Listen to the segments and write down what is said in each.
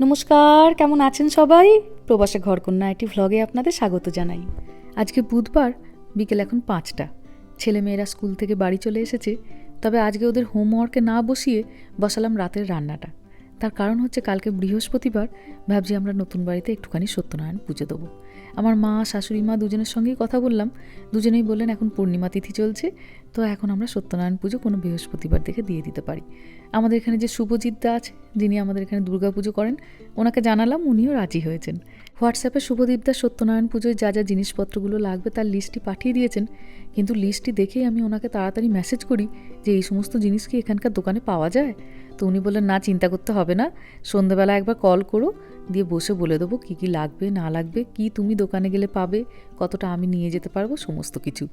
নমস্কার, কেমন আছেন সবাই? প্রবাসে ঘরকন্যা একটি ভ্লগে আপনাদের স্বাগত জানাই। আজকে বুধবার, বিকেল এখন পাঁচটা। ছেলেমেয়েরা স্কুল থেকে বাড়ি চলে এসেছে, তবে আজকে ওদের হোমওয়ার্কে না বসিয়ে বসালাম রাতের রান্নাটা। তার কারণ হচ্ছে কালকে বৃহস্পতিবার, ভাবছি আমরা নতুন বাড়িতে একটুখানি সত্যনারায়ণ পুজো দেবো। আমার মা, শাশুড়ি মা দুজনের সঙ্গেই কথা বললাম। দুজনেই বললেন, এখন পূর্ণিমা তিথি চলছে, তো এখন আমরা সত্যনারায়ণ পুজো কোনো বৃহস্পতিবার দেখে দিয়ে দিতে পারি। আমাদের এখানে যে শুভজিৎদা আছে, যিনি আমাদের এখানে দুর্গা পুজো করেন, ওনাকে জানালাম উনিও রাজি হয়েছেন। হোয়াটসঅ্যাপে শুভদীপদা সত্যনারায়ণ পুজোয় যা যা জিনিসপত্রগুলো লাগবে তার লিস্টটি পাঠিয়ে দিয়েছেন। কিন্তু লিস্টটি দেখেই আমি ওনাকে তাড়াতাড়ি মেসেজ করি যে এই সমস্ত জিনিস কি এখানকার দোকানে পাওয়া যায়? তো উনি বললেন, না, চিন্তা করতে হবে না। সন্ধ্যেবেলা একবার কল করো, দিয়ে বসে বলে দেবো কী কী লাগবে, না লাগবে, কি তুমি দোকানে গেলে পাবে, কতটা আমি নিয়ে যেতে পারব, সমস্ত কিছু।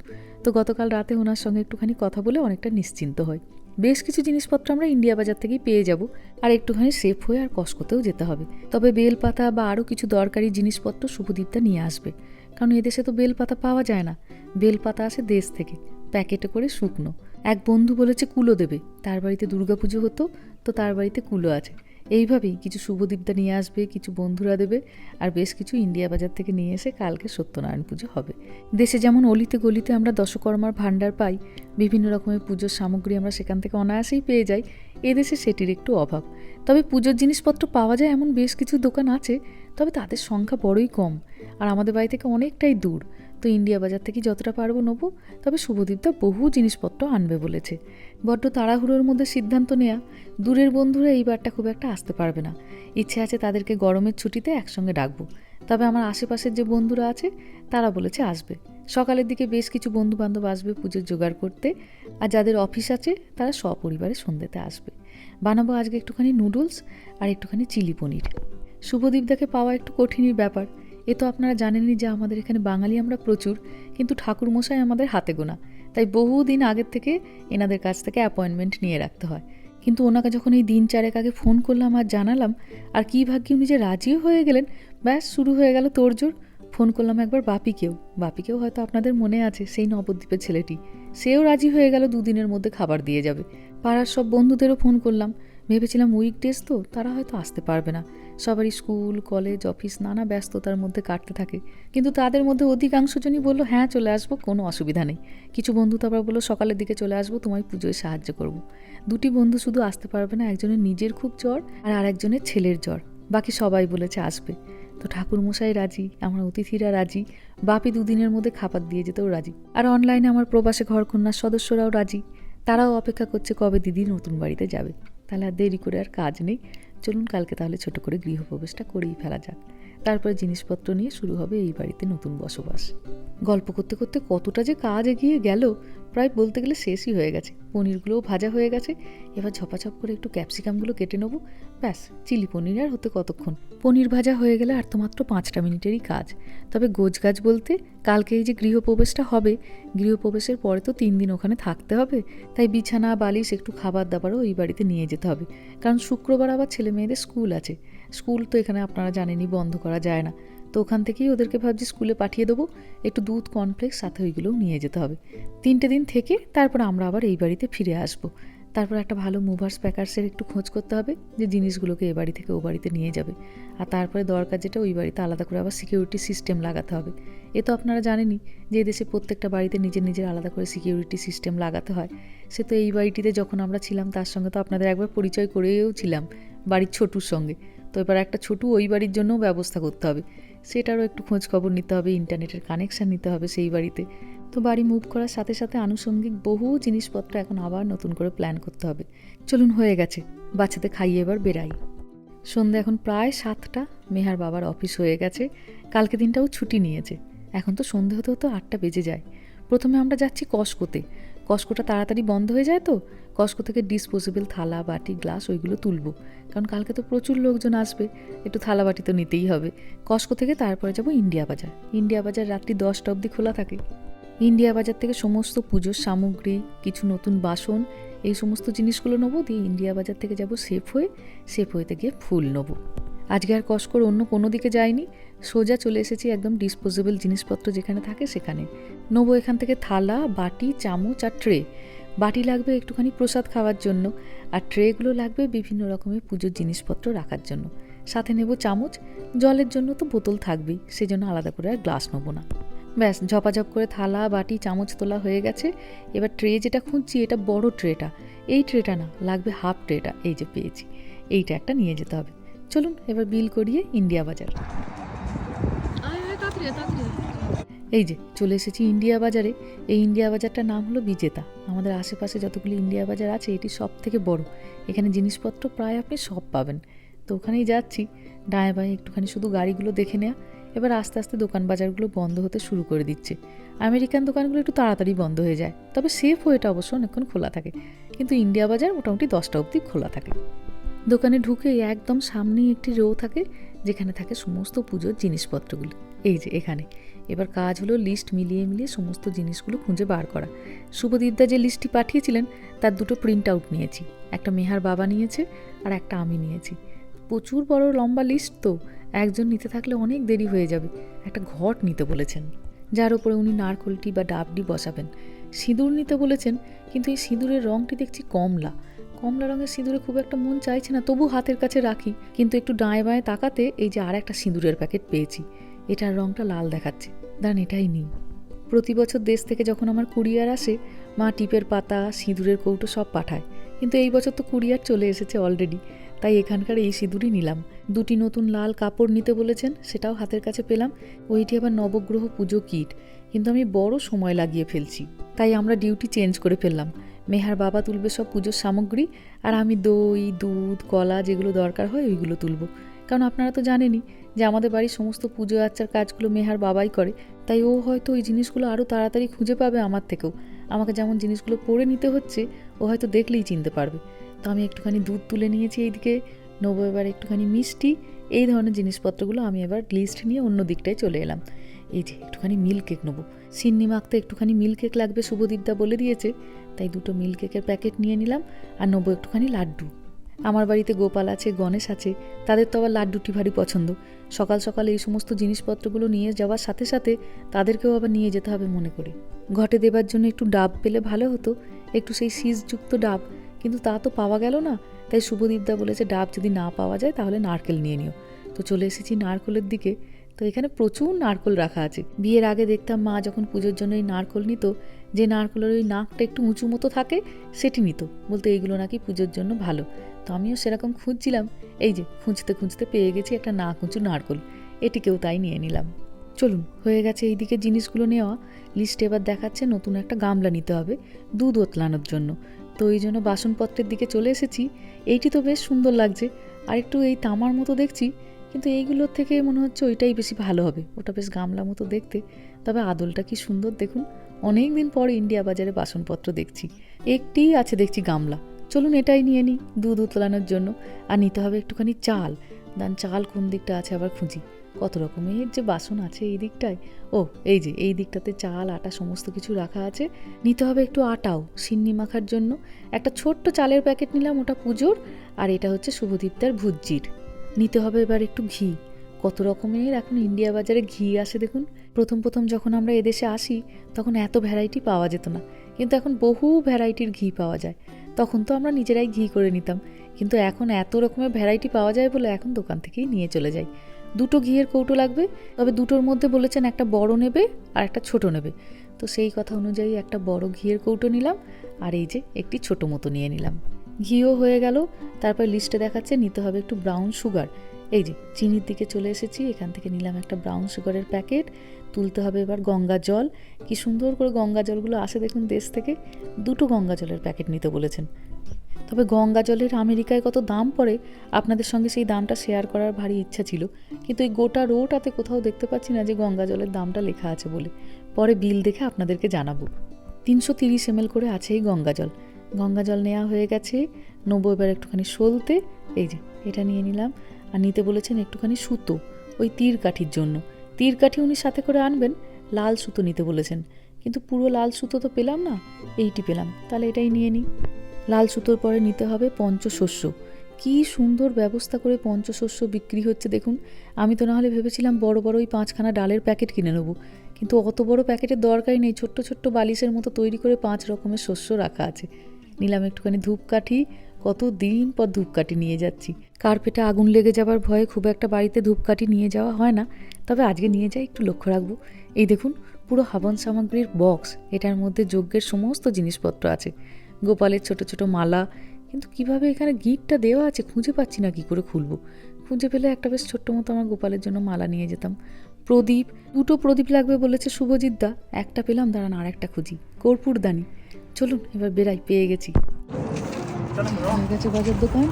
তো গতকাল রাতে ওনার সঙ্গে একটুখানি কথা বলে অনেকটা নিশ্চিন্ত হয় বেশ কিছু জিনিসপত্র আমরা ইন্ডিয়া বাজার থেকেই পেয়ে যাব, আর একটুখানি সেফ হয়ে আর কসকোতেও যেতে হবে। তবে বেলপাতা বা আরও কিছু দরকারি জিনিসপত্র শুভদীপটা নিয়ে আসবে, কারণ এদেশে তো বেলপাতা পাওয়া যায় না। বেলপাতা আসে দেশ থেকে, প্যাকেটে করে শুকনো। এক বন্ধু বলেছে কুলো দেবে, তার বাড়িতে দুর্গাপুজো হতো, তো তার বাড়িতে কুলো আছে। এইভাবেই কিছু শুভদীপদা নিয়ে আসবে, কিছু বন্ধুরা দেবে আর বেশ কিছু ইন্ডিয়া বাজার থেকে নিয়ে এসে কালকে সত্যনারায়ণ পুজো হবে। দেশে যেমন অলিতে গলিতে আমরা দশকর্মার ভাণ্ডার পাই, বিভিন্ন রকমের পুজোর সামগ্রী আমরা সেখান থেকে অনায়াসেই পেয়ে যাই, এদেশে সেটির একটু অভাব। তবে পুজোর জিনিসপত্র পাওয়া যায় এমন বেশ কিছু দোকান আছে, তবে তাদের সংখ্যা বড়ই কম, আর আমাদের বাড়ি থেকে অনেকটাই দূর। তো ইন্ডিয়া বাজার থেকে যতটা পারব নেব। তবে শুভদীপদা বহু জিনিসপত্র আনবে বলেছে। বড্ড তাড়াহুড়োর মধ্যে সিদ্ধান্ত নেওয়া দূরের বন্ধুরা এইবারটা খুব একটা আসতে পারবে না। ইচ্ছে আছে তাদেরকে গরমের ছুটিতে একসঙ্গে ডাকবো। তবে আমার আশেপাশের যে বন্ধুরা আছে, তারা বলেছে আসবে। সকালের দিকে বেশ কিছু বন্ধু বান্ধব আসবে পুজোর জোগাড় করতে। আর যাদের অফিস আছে, তারা সপরিবারে সন্ধ্যেতে আসবে। বানাবো আজকে একটুখানি নুডলস আর একটুখানি চিলি পনির। শুভদীপদাকে পাওয়া একটু কঠিনই ব্যাপার। এ তো আপনারা জানেনই যে আমাদের এখানে বাঙালি আমরা প্রচুর, কিন্তু ঠাকুরমশাই আমাদের হাতে গোনা। তাই বহুদিন আগের থেকে এনাদের কাছ থেকে অ্যাপয়েন্টমেন্ট নিয়ে রাখতে হয়। কিন্তু ওনাকে যখন এই দিন চারেক আগে ফোন করলাম আর জানালাম, আর কী ভাগ্যে উনি যে রাজিও হয়ে গেলেন, ব্যাস শুরু হয়ে গেল তোড়জোড় ফোন করলাম একবার বাপিকেও। বাপিকেও হয়তো আপনাদের মনে আছে সেই নবদ্বীপের ছেলেটি। সেও রাজি হয়ে গেল দুদিনের মধ্যে খাবার দিয়ে যাবে। পাড়ার সব বন্ধুদেরও ফোন করলাম। ভেবেছিলাম উইকডেজ তো, তারা হয়তো আসতে পারবে না। সবারই স্কুল, কলেজ, অফিস নানা ব্যস্ততার মধ্যে কাটতে থাকে। কিন্তু তাদের মধ্যে অধিকাংশ জনই বলল হ্যাঁ চলে আসব, কোনো অসুবিধা নেই। কিছু বন্ধু তো আবার বলল, সকালের দিকে চলে আসব, তোমায় পুজোয় সাহায্য করব। দুটি বন্ধু শুধু আসতে পারবে না, একজনের নিজের খুব জ্বর আর আরেকজনের ছেলের জ্বর। বাকি সবাই বলেছে, আসবে। তো ঠাকুরমশাই রাজি, আমার অতিথিরা রাজি, বাপি দুদিনের মধ্যে খাবার দিয়ে যেতেও রাজি। আর অনলাইনে আমার প্রবাসে ঘরকন্যার সদস্যরাও রাজি। তারাও অপেক্ষা করছে কবে দিদি নতুন বাড়িতে যাবে। তাহলে আর দেরি করে আর কাজ নেই। চলুন কালকে তাহলে ছোট করে গৃহপ্রবেশটা করেই ফেলা যাক। তারপরে জিনিসপত্র নিয়ে শুরু হবে এই বাড়িতে নতুন বসবাস। গল্প করতে করতে কতটা যে কাজ এগিয়ে গেল প্রায় বলতে গেলে শেষই হয়ে গেছে। পনিরগুলোও ভাজা হয়ে গেছে। এবার ঝপাঝপ করে একটু ক্যাপসিকামগুলো কেটে নেব। ব্যাস, চিলি পনির আর হতে কতক্ষণ? পনির ভাজা হয়ে গেলে আর তো মাত্র পাঁচটা মিনিটেরই কাজ। তবে গোছ গাছ বলতে কালকে এই যে গৃহপ্রবেশটা হবে, গৃহপ্রবেশের পরে তো তিন দিন ওখানে থাকতে হবে। তাই বিছানা, বালিশ, একটু খাবার দাবারও ওই বাড়িতে নিয়ে যেতে হবে। কারণ শুক্রবার আবার ছেলে মেয়েদের স্কুল আছে। স্কুল তো এখানে আপনারা জানেনই বন্ধ করা যায় না। তো ওখান থেকেই ওদেরকে ভাবছি স্কুলে পাঠিয়ে দেবো। একটু দুধ কর্নফ্লেক্স সাথে ওইগুলোও নিয়ে যেতে হবে। তিনটে দিন থেকে তারপর আমরা আবার এই বাড়িতে ফিরে আসব। তারপর একটা ভালো মুভার্স প্যাকার্সের একটু খোঁজ করতে হবে যে জিনিসগুলোকে এ বাড়ি থেকে ও বাড়িতে নিয়ে যাবে। আর তারপরে দরকার যেটা ওই বাড়িতে আলাদা করে আবার সিকিউরিটি সিস্টেম লাগাতে হবে। এ তো আপনারা জানেনই যে দেশে প্রত্যেকটা বাড়িতে নিজের নিজের আলাদা করে সিকিউরিটি সিস্টেম লাগাতে হয়। সে তো এই বাড়িটিতে যখন আমরা ছিলাম, তার সঙ্গে তো আপনাদের একবার পরিচয় করেও ছিলাম বাড়ির ছোটুর সঙ্গে। তো এবার একটা ছোটু ওই বাড়ির জন্যও ব্যবস্থা করতে হবে। সেটারও একটু খোঁজ খবর নিতে হবে, ইন্টারনেটের কানেকশান নিতে হবে সেই বাড়িতে। তো বাড়ি মুভ করার সাথে সাথে আনুষঙ্গিক বহু জিনিসপত্র এখন আবার নতুন করে প্ল্যান করতে হবে। চলুন, হয়ে গেছে। বাচ্চাদের খাইয়ে এবার বেরাই সন্ধ্যে এখন প্রায় সাতটা, মেহার বাবার অফিস হয়ে গেছে। কালকে দিনটাও ছুটি নিয়েছে। এখন তো সন্ধে হতে হতে আটটা বেজে যায়। প্রথমে আমরা যাচ্ছি কসকোতে। কসকোটা তাড়াতাড়ি বন্ধ হয়ে যায় তো? কসকো থেকে ডিসপোজেবল থালা, বাটি গ্লাস ওইগুলো তুলবো। কারণ কালকে তো প্রচুর লোকজন আসবে, একটু থালা, বাটি তো নিতেই হবে। কস্কো থেকে তারপরে যাব ইন্ডিয়া বাজার। ইন্ডিয়া বাজার রাত্রি দশটা অবধি খোলা থাকে। ইন্ডিয়া বাজার থেকে সমস্ত পুজোর সামগ্রী, কিছু নতুন বাসন, এই সমস্ত জিনিসগুলো নেব, দিয়ে ইন্ডিয়া বাজার থেকে যাব সেফ হয়ে সেফ হয়েতে গিয়ে ফুল নেব। আজকে আর কসকোর অন্য কোনো দিকে যাইনি সোজা চলে এসেছি একদম ডিসপোজেবল জিনিসপত্র যেখানে থাকে সেখানে। নেব এখান থেকে থালা, বাটি, চামচ আর ট্রে বাটি লাগবে একটুখানি প্রসাদ খাওয়ার জন্য আর ট্রেগুলো লাগবে বিভিন্ন রকমের পুজোর জিনিসপত্র রাখার জন্য। সাথে নেব চামচ, জলের জন্য তো বোতল থাকবেই, সেজন্য আলাদা করে আর গ্লাস নেব না। ব্যাস, ঝপাঝপ করে থালা, বাটি, চামচ তোলা হয়ে গেছে। এবার ট্রে যেটা খুঁজছি, এটা বড় ট্রেটা। এই ট্রেটা না, লাগবে হাফ ট্রেটা, এই যে পেয়েছি। এইটা একটা নিয়ে যেতে হবে। চলুন, এবার বিল করিয়ে ইন্ডিয়া বাজার। এই যে, চলে এসেছি ইন্ডিয়া বাজারে। এই ইন্ডিয়া বাজারটার নাম হলো বিজেতা। আমাদের আশেপাশে যতগুলি ইন্ডিয়া বাজার আছে, এটি সব থেকে বড়। এখানে জিনিসপত্র প্রায় আপনি সব পাবেন। তো ওখানেই যাচ্ছি। ডায়ে বায়ে একটুখানি শুধু গাড়িগুলো দেখে নেওয়া এবার আস্তে আস্তে দোকান বাজারগুলো বন্ধ হতে শুরু করে দিচ্ছে। আমেরিকান দোকানগুলো একটু তাড়াতাড়ি বন্ধ হয়ে যায়। তবে সেফ ওয়েটা অবশ্য অনেকক্ষণ খোলা থাকে। কিন্তু ইন্ডিয়া বাজার মোটামুটি দশটা অবধি খোলা থাকে। দোকানে ঢুকে একদম সামনেই একটি রো থাকে, যেখানে থাকে সমস্ত পুজোর জিনিসপত্রগুলো। এই যে, এখানে। এবার কাজ হলো লিস্ট মিলিয়ে মিলিয়ে সমস্ত জিনিসগুলো খুঁজে বার করা। শুভদীপদা যে লিস্টটি পাঠিয়েছিলেন, তার দুটো প্রিন্ট আউট নিয়েছি। একটা মেহার বাবা নিয়েছে আর একটা আমি নিয়েছি। প্রচুর বড় লম্বা লিস্ট তো, একজন নিতে থাকলে অনেক দেরি হয়ে যাবে। একটা ঘট নিতে বলেছেন, যার উপরে উনি নারকলটি বা ডাবটি বসাবেন। সিঁদুর নিতে বলেছেন, কিন্তু এই সিঁদুরের রঙটি দেখছি কমলা। কমলা রঙের সিঁদুরে খুব একটা মন চাইছে না, তবু হাতের কাছে রাখি। কিন্তু একটু ডাঁয়ে বাঁয়ে তাকাতে এই যে আর একটা সিঁদুরের প্যাকেট পেয়েছি। এটার রঙটা লাল দেখাচ্ছে। দাঁড়ান এটাই নিই। প্রতি বছর দেশ থেকে যখন আমার কুরিয়ার আসে, মা টিপের পাতা, সিঁদুরের কৌটো সব পাঠায়। কিন্তু এই বছর তো কুরিয়ার চলে এসেছে অলরেডি তাই এখানকার এই সিঁদুরই নিলাম। দুটি নতুন লাল কাপড় নিতে বলেছেন, সেটাও হাতের কাছে পেলাম। ওইটি আবার নবগ্রহ পুজো কিট, কিন্তু আমি বড় সময় লাগিয়ে ফেলছি। তাই আমরা ডিউটি চেঞ্জ করে ফেললাম। মেহার বাবা তুলবে সব পুজোর সামগ্রী, আর আমি দই, দুধ, কলা যেগুলো দরকার হয় ওইগুলো তুলব। কারণ আপনারা তো জানেনই যে আমাদের বাড়ির সমস্ত পুজো আচ্চার কাজগুলো মেহার বাবাই করে, তাই ও হয়তো ওই জিনিসগুলো আরও তাড়াতাড়ি খুঁজে পাবে আমার থেকেও। আমাকে যেমন জিনিসগুলো পরে নিতে হচ্ছে, ও হয়তো দেখলেই চিনতে পারবে। তো আমি একটুখানি দুধ তুলে নিয়েছি এইদিকে, নেব এবার একটুখানি মিষ্টি, এই ধরনের জিনিসপত্রগুলো আমি এবার লিস্ট নিয়ে অন্য দিকটায় চলে এলাম। এই যে একটুখানি মিল্ক কেক নেব। সিন্নি মাখতে একটুখানি মিল্ক কেক লাগবে, শুভদীপদা বলে দিয়েছে, তাই দুটো মিল্ক কেকের প্যাকেট নিয়ে নিলাম, আর নেব একটুখানি লাড্ডু। আমার বাড়িতে গোপাল আছে, গণেশ আছে, তাদের তো আবার লাড্ডুটি ভারী পছন্দ। সকাল সকাল এই সমস্ত জিনিসপত্রগুলো নিয়ে যাওয়ার সাথে সাথে তাদেরকেও আবার নিয়ে যেতে হবে মনে করে। ঘটে দেবার জন্য একটু ডাব পেলে ভালো হতো, একটু সেই শীষযুক্ত ডাব, কিন্তু তা তো পাওয়া গেল না। তাই শুভদীপদা বলেছে, ডাব যদি না পাওয়া যায় তাহলে নারকেল নিয়ে নিও। তো চলে এসেছি নারকেলের দিকে। তো এখানে প্রচুর নারকল রাখা আছে। বিয়ের আগে দেখতাম মা যখন পুজোর জন্য এই নারকল নিত, যে নারকলের ওই নাকটা একটু উঁচু মতো থাকে, সেটি নিত। বলতে এইগুলো নাকি পুজোর জন্য ভালো। তো আমিও সেরকম খুঁজছিলাম। এই যে, খুঁজতে খুঁজতে পেয়ে গেছি একটা নাক উঁচু নারকল। এটিকেও তাই নিয়ে নিলাম। চলুন, হয়ে গেছে এইদিকে জিনিসগুলো নেওয়া। লিস্টে এবার দেখাচ্ছে নতুন একটা গামলা নিতে হবে, দুধ ওতলানোর জন্য। তো এই জন্য বাসনপত্রের দিকে চলে এসেছি। এইটি তো বেশ সুন্দর লাগছে। আর একটু এই তামার মতো দেখছি। কিন্তু এইগুলোর থেকে মনে হচ্ছে ওইটাই বেশি ভালো হবে। ওটা বেশ গামলা মতো দেখতে। তবে আদলটা কি সুন্দর দেখুন। অনেক দিন পর ইন্ডিয়া বাজারে বাসনপত্র দেখছি। একটিই আছে দেখছি গামলা। চলুন এটাই নিয়ে নিই দুধ উতলানোর জন্য। আর নিতে হবে একটুখানি চাল। দান চাল কোন দিকটা আছে আবার খুঁজি। কত রকমের যে বাসন আছে এই দিকটায়। ও, এই যে, এই দিকটাতে চাল, আটা সমস্ত কিছু রাখা আছে। নিতে হবে একটু আটাও সিন্নি মাখার জন্য। একটা ছোট্ট চালের প্যাকেট নিলাম ওটা পুজোর। আর এটা হচ্ছে শুভদীপ্তার ভুজ্জির নিতে হবে এবার একটু ঘি। কত রকমের এখন ইন্ডিয়া বাজারে ঘি আসে দেখুন। প্রথম প্রথম যখন আমরা এদেশে আসি, তখন এত ভ্যারাইটি পাওয়া যেত না। কিন্তু এখন বহু ভ্যারাইটির ঘি পাওয়া যায়। তখন তো আমরা নিজেরাই ঘি করে নিতাম। কিন্তু এখন এত রকমের ভ্যারাইটি পাওয়া যায় বলে এখন দোকান থেকেই নিয়ে চলে যাই। দুটো ঘিয়ের কৌটো লাগবে, তবে দুটোর মধ্যে বলেছেন একটা বড় নেবে আর একটা ছোট নেবে। তো সেই কথা অনুযায়ী একটা বড় ঘিয়ের কৌটো নিলাম আর এই যে একটি ছোট মতো নিয়ে নিলাম। ঘিও হয়ে গেল, তারপর লিস্টে দেখাচ্ছে নিতে হবে একটু ব্রাউন সুগার এই যে, চিনির দিকে চলে এসেছি, এখান থেকে নিলাম একটা ব্রাউন সুগারের প্যাকেট তুলতে হবে এবার গঙ্গা জল। কি সুন্দর করে গঙ্গা জলগুলো আসে দেখুন দেশ থেকে। দুটো গঙ্গা জলের প্যাকেট নিতে বলেছেন। তবে গঙ্গা জলের আমেরিকায় কত দাম পড়ে, আপনাদের সঙ্গে সেই দামটা শেয়ার করার ভারী ইচ্ছা ছিল। কিন্তু এই গোটা রোটাতে কোথাও দেখতে পাচ্ছি না যে গঙ্গা জলের দামটা লেখা আছে বলে। পরে বিল দেখে আপনাদেরকে জানাব। তিনশো তিরিশ এম করে আছে এই গঙ্গা জল। গঙ্গা জল নেওয়া হয়ে গেছে। নেব এবার একটুখানি সলতে, এই যে, এটা নিয়ে নিলাম। আর নিতে বলেছেন একটুখানি সুতো, ওই তীর কাঠির জন্য। তীর কাঠি উনি সাথে করে আনবেন, লাল সুতো নিতে বলেছেন। কিন্তু পুরো লাল সুতো তো পেলাম না, এইটি পেলাম, তাহলে এটাই নিয়ে নিই। লাল সুতোর পরে নিতে হবে পঞ্চশস্য। কি সুন্দর ব্যবস্থা করে পঞ্চশস্য বিক্রি হচ্ছে, দেখুন। আমি তো নাহলে ভেবেছিলাম বড় বড় ওই পাঁচখানা ডালের প্যাকেট কিনে নেব। কিন্তু অত বড় প্যাকেটের দরকারই নেই, ছোট্ট ছোট্ট বালিশের মতো তৈরি করে পাঁচ রকমের শস্য রাখা আছে। নিলাম একটুখানি ধূপকাঠি। কত দিন পর ধূপকাঠি নিয়ে যাচ্ছি। কার্পেটে আগুন লেগে যাবার ভয়ে খুব একটা বাড়িতে ধূপকাঠি নিয়ে যাওয়া হয় না। তবে আজকে নিয়ে যাই, একটু লক্ষ্য রাখব। এই দেখুন, পুরো হাবন সামগ্রীর বক্স। এটার মধ্যে যজ্ঞের সমস্ত জিনিসপত্র আছে। গোপালের ছোট ছোট মালা। কিন্তু কীভাবে এখানে গিটটা দেওয়া আছে খুঁজে পাচ্ছি না, কি করে খুলবো? খুঁজে পেলে একটা বেশ ছোট্ট মতো আমার গোপালের জন্য মালা নিয়ে যেতাম। প্রদীপ, দুটো প্রদীপ লাগবে বলেছে শুভজিৎ দা। একটা পেলাম, দাঁড়ান আর একটা খুঁজি। কর্পূরদানি। চলুন এবার বেরাই পেয়ে গেছি। হয়ে গেছে বাজার দোকান।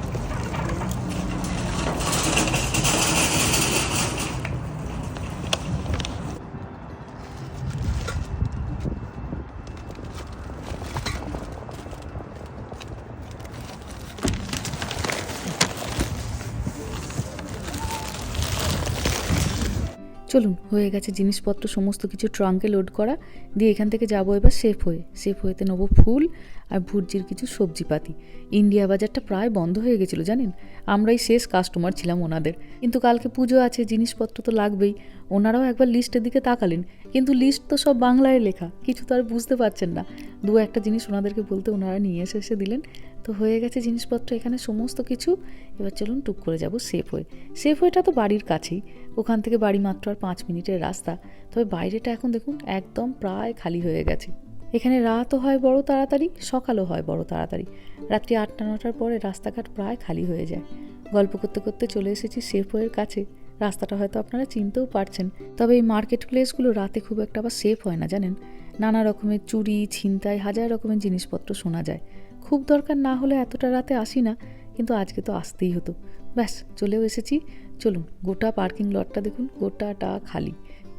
চলুন, হয়ে গেছে জিনিসপত্র, সমস্ত কিছু ট্রাঙ্কে লোড করা। দিয়ে এখান থেকে যাব এবার সেফ হয়ে। সেফ হয়েতে নেব ফুল আর ভুর্জির কিছু সবজিপাতি। ইন্ডিয়া বাজারটা প্রায় বন্ধ হয়ে গেছিল, জানেন? আমরাই শেষ কাস্টমার ছিলাম ওনাদের। কিন্তু কালকে পুজো আছে, জিনিসপত্র তো লাগবেই। ওনারাও একবার লিস্টের দিকে তাকালেন। কিন্তু লিস্ট তো সব বাংলায় লেখা। কিছু তো আর বুঝতে পারছেন না। দু একটা জিনিস ওনাদেরকে বলতে ওনারা নিয়ে এসে এসে দিলেন। তো হয়ে গেছে জিনিসপত্র এখানে সমস্ত কিছু। এবার চলুন টুক করে যাব সেফ হয়ে। সেফ হয়েটা তো বাড়ির কাছেই। ওখান থেকে বাড়ি মাত্র আর পাঁচ মিনিটের রাস্তা। তবে বাইরেটা এখন দেখুন একদম প্রায় খালি হয়ে গেছে। এখানে রাতও হয় বড় তাড়াতাড়ি, সকালও হয় বড় তাড়াতাড়ি। রাত্রি আটটা নটার পরে রাস্তাঘাট প্রায় খালি হয়ে যায়। গল্প করতে করতে চলে এসেছি সেফওয়ের কাছে। রাস্তাটা হয়তো আপনারা চিনতেও পারছেন, তবে এই মার্কেট প্লেসগুলো রাতে খুব একটা আবার সেফ হয় না, জানেন? নানা রকমের চুরি, ছিনতাই, হাজার রকমের জিনিসপত্র শোনা যায়। খুব দরকার না হলে এতটা রাতে আসি না, কিন্তু আজকে তো আসতেই হতো। ব্যাস, চলেও এসেছি। চলুন, গোটা পার্কিং লটটা দেখুন, গোটাটা খালি।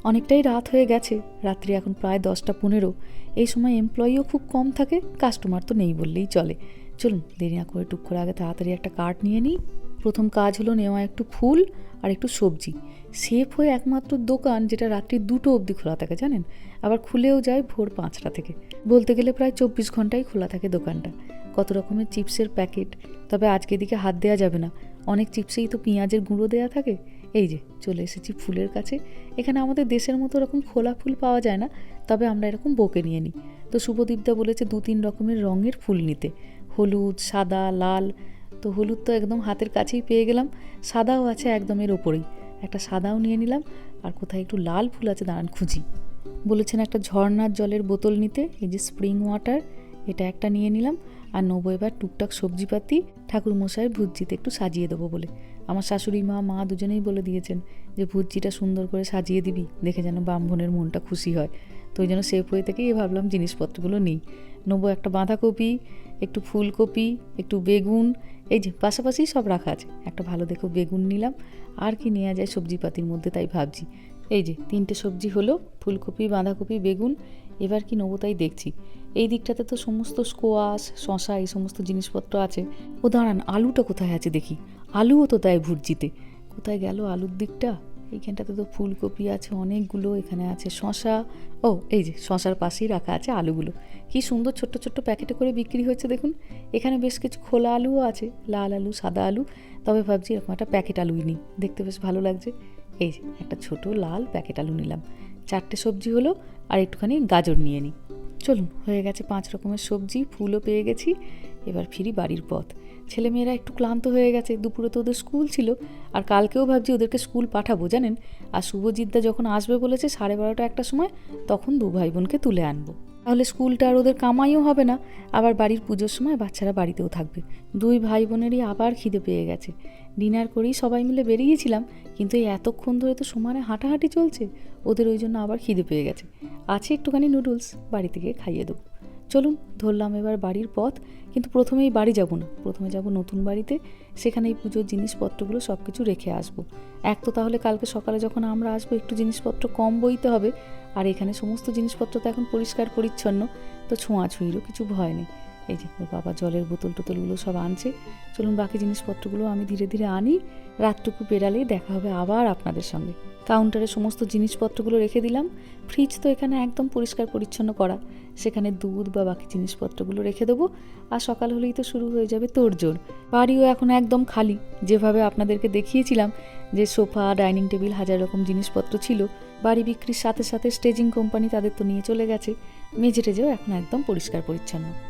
অনেকটাই রাত হয়ে গেছে, রাত্রি এখন প্রায় দশটা পনেরো। এই সময় এমপ্লয়িও খুব কম থাকে কাস্টমার তো নেই বললেই চলে। চলুন, দেরি না করে টুক করে আগে তাড়াতাড়ি একটা কার্ট নিয়ে নিই। প্রথম কাজ হলো নেওয়া একটু ফুল আর একটু সবজি। সেফ হয়ে একমাত্র দোকান যেটা রাত্রি দুটো অবধি খোলা থাকে, জানেন? আবার খুলেও যায় ভোর পাঁচটা থেকে। বলতে গেলে প্রায় চব্বিশ ঘন্টাই খোলা থাকে দোকানটা। কত রকমের চিপসের প্যাকেট, তবে আজকে দিকে হাত দেওয়া যাবে না। অনেক চিপসেই তো পেঁয়াজের গুঁড়ো দেওয়া থাকে। এই যে, চলে এসেছি ফুলের কাছে। এখানে আমাদের দেশের মতো এরকম খোলা ফুল পাওয়া যায় না, তবে আমরা এরকম বকে নিয়ে নিই। তো শুভদীপদা বলেছে দু তিন রকমের রঙের ফুল নিতে। হলুদ, সাদা, লাল, তো হলুদ তো একদম হাতের কাছেই পেয়ে গেলাম। সাদাও আছে একদম এর ওপরেই। একটা সাদাও নিয়ে নিলাম, আর কোথায় একটু লাল ফুল আছে দাঁড়ান খুঁজি। বলেছেন একটা ঝর্নার জলের বোতল নিতে, এই যে স্প্রিং ওয়াটার, এটা একটা নিয়ে নিলাম। আর নেব এবার টুকটাক সবজিপাতি ঠাকুর মশাই ভুজিতে একটু সাজিয়ে দেবো বলে। আমার শাশুড়ি মা মা দুজনেই বলে দিয়েছেন যে ভুজিটা সুন্দর করে সাজিয়ে দিবি, দেখে যেন ব্রাহ্মণের মনটা খুশি হয়। তো ওই জন্য সেফ হয়ে থেকেই ভাবলাম জিনিসপত্রগুলো নিই। নেব একটা বাঁধাকপি, একটু ফুলকপি, একটু বেগুন, এই যে পাশাপাশি সব রাখা আছে। একটা ভালো দেখো বেগুন নিলাম, আর কি নেওয়া যায় সবজিপাতির মধ্যে তাই ভাবছি। এই যে তিনটে সবজি হলো, ফুলকপি, বাঁধাকপি, বেগুন এবার কি নেব তাই দেখছি। এই দিকটাতে তো সমস্ত স্কোয়াশ, শশা এই সমস্ত জিনিসপত্র আছে। ও দাঁড়ান, আলুটা কোথায় আছে দেখি। আলুও তো দেয় ভুর্জিতে কোথায় গেল আলুর দিকটা? এইখানটাতে তো ফুলকপি আছে, অনেকগুলো এখানে আছে। শশা, ও, এই যে শশার পাশেই রাখা আছে আলুগুলো। কি সুন্দর ছোট্ট ছোট্ট প্যাকেটে করে বিক্রি হচ্ছে দেখুন। এখানে বেশ কিছু খোলা আলুও আছে, লাল আলু, সাদা আলু। তবে ভাবছি এরকম একটা প্যাকেট আলুই নিই। দেখতে বেশ ভালো লাগছে। এই একটা ছোট লাল প্যাকেট আলু নিলাম। চারটে সবজি হলো আর একটুখানি গাজর নিয়ে নিই। চলুন, হয়ে গেছে পাঁচ রকমের সবজি, ফুলও পেয়ে গেছি। এবার ফিরি বাড়ির পথ। ছেলেমেয়েরা একটু ক্লান্ত হয়ে গেছে, দুপুরে তো ওদের স্কুল ছিল আর কালকেও ভাবছি ওদেরকে স্কুল পাঠাবো, জানেন? আর শুভজিৎদা যখন আসবে বলেছে সাড়ে বারোটা একটা সময়, তখন দু ভাই বোনকে তুলে আনব। তাহলে স্কুলটা আর ওদের কামাইও হবে না। আবার বাড়ির পুজোর সময় বাচ্চারা বাড়িতেও থাকবে। দুই ভাই বোনেরই আবার খিদে পেয়ে গেছে। ডিনার করেই সবাই মিলে বেরিয়েছিলাম, কিন্তু এই এতক্ষণ ধরে তো সমানে হাঁটাহাঁটি চলছে, ওদের ওই জন্য আবার খিদে পেয়ে গেছে। আছে একটুখানি নুডলস, বাড়ি থেকে খাইয়ে দেবো। চলুন, ধরলাম এবার বাড়ির পথ, কিন্তু প্রথমেই বাড়ি যাব না। প্রথমে যাব নতুন বাড়িতে, সেখানে এই পুজোর জিনিসপত্রগুলো সব কিছু রেখে আসব। এক তো তাহলে কালকে সকালে যখন আমরা আসব, একটু জিনিসপত্র কম বইতে হবে, আর এখানে সমস্ত জিনিসপত্র তো এখন পরিষ্কার পরিচ্ছন্ন, তো ছোঁয়াছুঁইরও কিছু ভয় নেই। এই যে, ওর বাবা জলের বোতল টোতলগুলো সব আনছে। চলুন বাকি জিনিসপত্রগুলো আমি ধীরে ধীরে আনি। রাতটুকু পেরালেই দেখা হবে আবার আপনাদের সঙ্গে। কাউন্টারে সমস্ত জিনিসপত্রগুলো রেখে দিলাম। ফ্রিজ তো এখানে একদম পরিষ্কার পরিচ্ছন্ন করা। সেখানে দুধ বা বাকি জিনিসপত্রগুলো রেখে দেবো। আর সকাল হলেই তো শুরু হয়ে যাবে তোড়জোড়। বাড়িও এখন একদম খালি। যেভাবে আপনাদেরকে দেখিয়েছিলাম যে সোফা, ডাইনিং টেবিল, হাজার রকম জিনিসপত্র ছিল, বাড়ি বিক্রির সাথে সাথে স্টেজিং কোম্পানি তাদের তো নিয়ে চলে গেছে। মেঝে টেজেও এখন একদম পরিষ্কার পরিচ্ছন্ন।